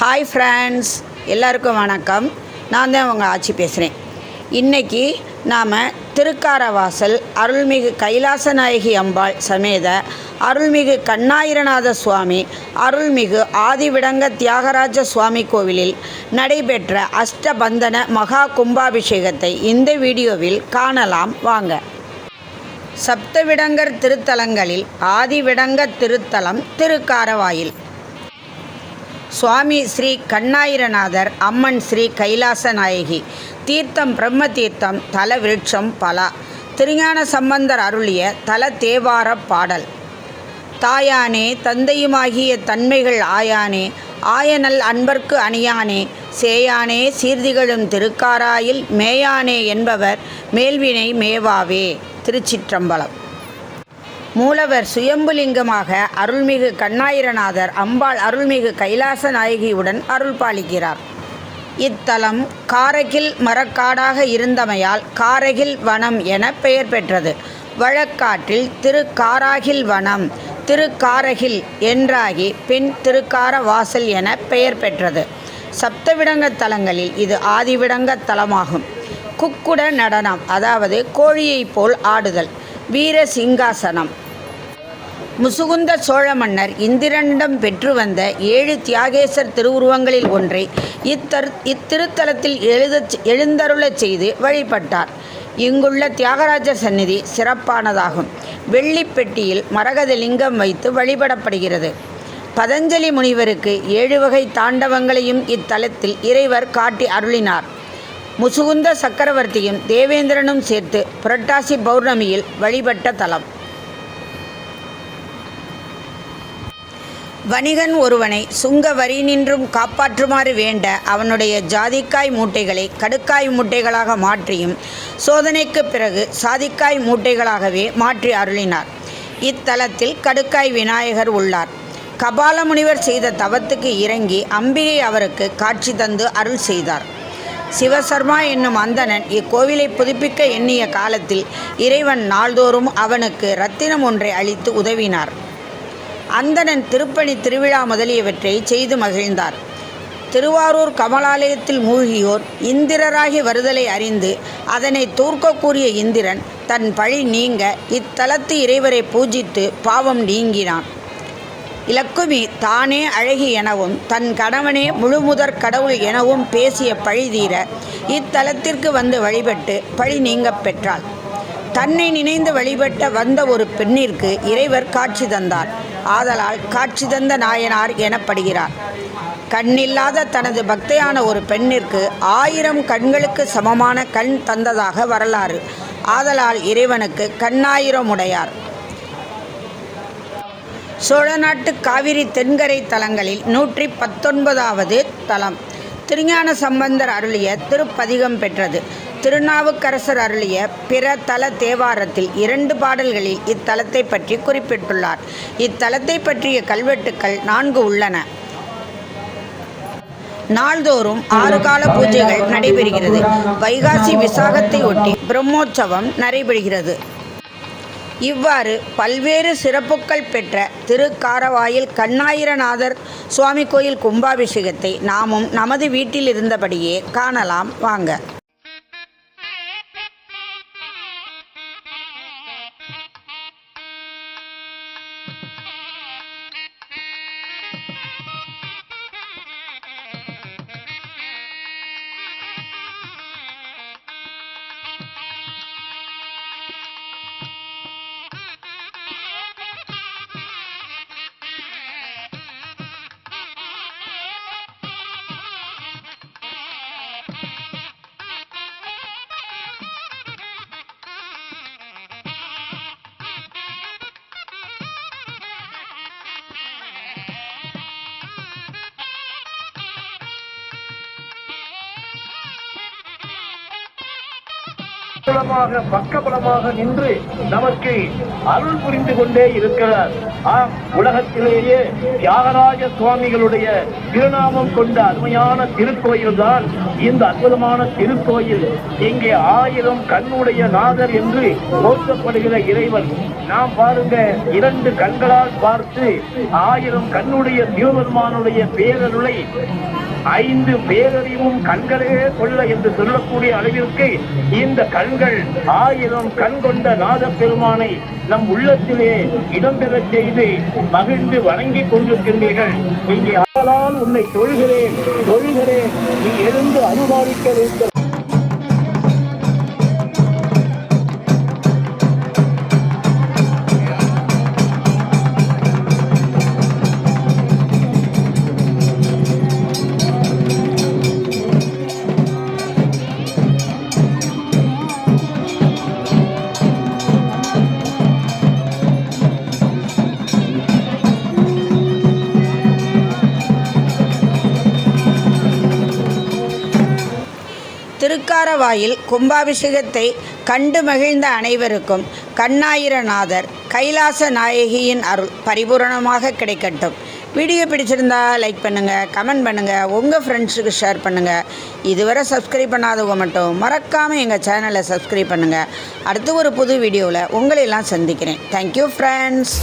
Hi friends எல்லாருக்கும் வணக்கம். நான் தான் உங்கள் ஆட்சி பேசுகிறேன் இன்றைக்கி நாம் திருக்காரவாசல் அருள்மிகு கைலாசநாயகி அம்பாள் சமேத அருள்மிகு கண்ணாயிரநாத சுவாமி அருள்மிகு ஆதிவிடங்க தியாகராஜ சுவாமி கோவிலில் நடைபெற்ற அஷ்டபந்தன மகா கும்பாபிஷேகத்தை இந்த வீடியோவில் காணலாம். வாங்க. சப்தவிடங்கர் திருத்தலங்களில் ஆதிவிடங்க திருத்தலம் திருக்காரவாயில். சுவாமி ஸ்ரீ கண்ணாயிரநாதர் அம்மன் ஸ்ரீ கைலாச நாயகி. தீர்த்தம் பிரம்ம தீர்த்தம் தல விருட்சம் பலா. திருஞான சம்பந்தர் அருளிய தல தேவார பாடல். தாயானே தந்தையுமாகிய தன்மைகள் ஆயானே ஆயனல் அன்பர்க்கு அணியானே சேயானே சீர்திகழும் திருக்காராயில் மேயானே என்பவர் மேல்வினை மேவாவே. திருச்சிற்றம்பலம். மூலவர் சுயம்புலிங்கமாக அருள்மிகு கண்ணாயிரநாதர் அம்பாள் அருள்மிகு கைலாச நாயகியுடன் அருள் பாலிக்கிறார். இத்தலம் காரகில் மரக்காடாக இருந்தமையால் காரகில் வனம் என பெயர் பெற்றது. வழக்காட்டில் திருக்காராகில் வனம் திருக்காரகில் என்றாகி பின் திருக்கார வாசல் என பெயர் பெற்றது. சப்தவிடங்க தலங்களில் இது ஆதிவிடங்க தலமாகும். குக்குட நடனம் அதாவது கோழியைப் போல் ஆடுதல். வீர சிங்காசனம். முசுகுந்த சோழ மன்னர் இந்திரனிடம் பெற்று வந்த ஏழு தியாகேசர் திருவுருவங்களில் ஒன்றை இத்தர் இத்திருத்தலத்தில் எழுத எழுந்தருளச் செய்து வழிபட்டார். இங்குள்ள தியாகராஜர் சந்நிதி சிறப்பானதாகும். வெள்ளிப்பெட்டியில் மரகத லிங்கம் வைத்து வழிபடப்படுகிறது. பதஞ்சலி முனிவருக்கு ஏழு வகை தாண்டவங்களையும் இத்தலத்தில் இறைவர் காட்டி அருளினார். முசுகுந்த சக்கரவர்த்தியும் தேவேந்திரனும் சேர்த்து புரட்டாசி பௌர்ணமியில் வழிபட்ட தலம். வணிகன் ஒருவனை சுங்க வரி நின்றும் காப்பாற்றுமாறு வேண்ட அவனுடைய ஜாதிக்காய் மூட்டைகளை கடுக்காய் மூட்டைகளாக மாற்றியும் சோதனைக்கு பிறகு சாதிக்காய் மூட்டைகளாகவே மாற்றி அருளினார். இத்தலத்தில் கடுக்காய் விநாயகர் உள்ளார். கபால முனிவர் செய்த தவத்துக்கு இறங்கி அம்பிகை அவருக்கு காட்சி தந்து அருள் செய்தார். சிவசர்மா என்னும் அந்தணன் இக்கோவிலை புதுப்பிக்க எண்ணிய காலத்தில் இறைவன் நாள்தோறும் அவனுக்கு ரத்தினம் ஒன்றை அளித்து உதவினார். அந்தணன் திருப்பணி திருவிழா முதலியவற்றை செய்து மகிழ்ந்தார். திருவாரூர் கமலாலயத்தில் மூழ்கியோர் இந்திரராகி வருதலை அறிந்து அதனை தூர்க்கக்கூடிய இந்திரன் தன் பழி நீங்க இத்தலத்து இறைவரை பூஜித்து பாவம் நீங்கினான். இலக்குமி தானே அழகி எனவும் தன் கணவனே முழுமுதற் கடவுள் எனவும் பேசிய பழி தீர இத்தலத்திற்கு வந்து வழிபட்டு பழி நீங்கப் பெற்றாள். தன்னை நினைந்து வழிபட்ட வந்த ஒரு பெண்ணிற்கு இறைவர் காட்சி தந்தார். ஆதலால் காட்சி தந்த நாயனார் எனப்படுகிறார். கண்ணில்லாத தனது பக்தையான ஒரு பெண்ணிற்கு ஆயிரம் கண்களுக்கு சமமான கண் தந்ததாக வரலாறு. ஆதலால் இறைவனுக்கு கண்ணாயிரம் உடையார். சோழ நாட்டு காவிரி தென்கரை தலங்களில் நூற்றி பத்தொன்பதாவது தலம். திருஞான சம்பந்தர் அருளிய திருப்பதிகம் பெற்றது. திருநாவுக்கரசர் அருளிய பிற தல தேவாரத்தில் இரண்டு பாடல்களில் இத்தலத்தை பற்றி குறிப்பிட்டுள்ளார். இத்தலத்தை பற்றிய கல்வெட்டுக்கள் நான்கு உள்ளன. நாள்தோறும் ஆறு கால பூஜைகள் நடைபெறுகிறது. வைகாசி விசாகத்தை ஒட்டி பிரம்மோற்சவம் நடைபெறுகிறது. இவ்வாறு பல்வேறு சிறப்புகள் பெற்ற திருக்காரவாயில் கண்ணாயிரநாதர் சுவாமி கோயில் கும்பாபிஷேகத்தை நாமும் நமது வீட்டில் இருந்தபடியே காணலாம். வாங்க. பலமாக பக்கபலமாக நின்று நமக்கு அருள் புரிந்து கொண்டே இருக்கிறார். ஆம் உலகத்திலேயே தியாகராஜ சுவாமிகளுடைய திருநாமம் கொண்ட அருமையான திருக்கோயில் தான் இந்த அற்புதமான திருக்கோயில். இங்கே ஆயிரம் கண்ணுடைய நாதர் என்று போற்றப்படுகிற இறைவன். நாம் பாருங்க இரண்டு கண்களால் பார்த்து ஆயிரம் கண்ணுடைய சிவபெருமானுடைய பேரருளை ஐந்து பேரறிவும் கண்களே கொள்ள என்று சொல்லக்கூடிய அளவிற்கு இந்த கண்கள் ஆயிரம் கண் கொண்ட நாத பெருமானை நம் உள்ளத்திலே இடம்பெற செய்து மகிழ்ந்து வணங்கிக் கொண்டிருக்கின்றீர்கள். இங்கே ஆளால் உன்னை தொழுகிறேன் தொழுகிறேன். நீ எழுந்து அனுமானிக்க வேண்டும். திருக்காரவாயில் கும்பாபிஷேகத்தை கண்டு மகிழ்ந்த அனைவருக்கும் கண்ணாயிரநாதர் கைலாச நாயகியின் அருள் பரிபூரணமாக கிடைக்கட்டும். வீடியோ பிடிச்சிருந்தா லைக் பண்ணுங்கள் கமெண்ட் பண்ணுங்கள் உங்கள் ஃப்ரெண்ட்ஸுக்கு ஷேர் பண்ணுங்கள் இதுவரை சப்ஸ்கிரைப் பண்ணாதவங்க மட்டும் மறக்காமல் எங்கள் சேனலை சப்ஸ்கிரைப் பண்ணுங்கள் அடுத்து ஒரு புது வீடியோவில் உங்களை எல்லாம் சந்திக்கிறேன். Thank you friends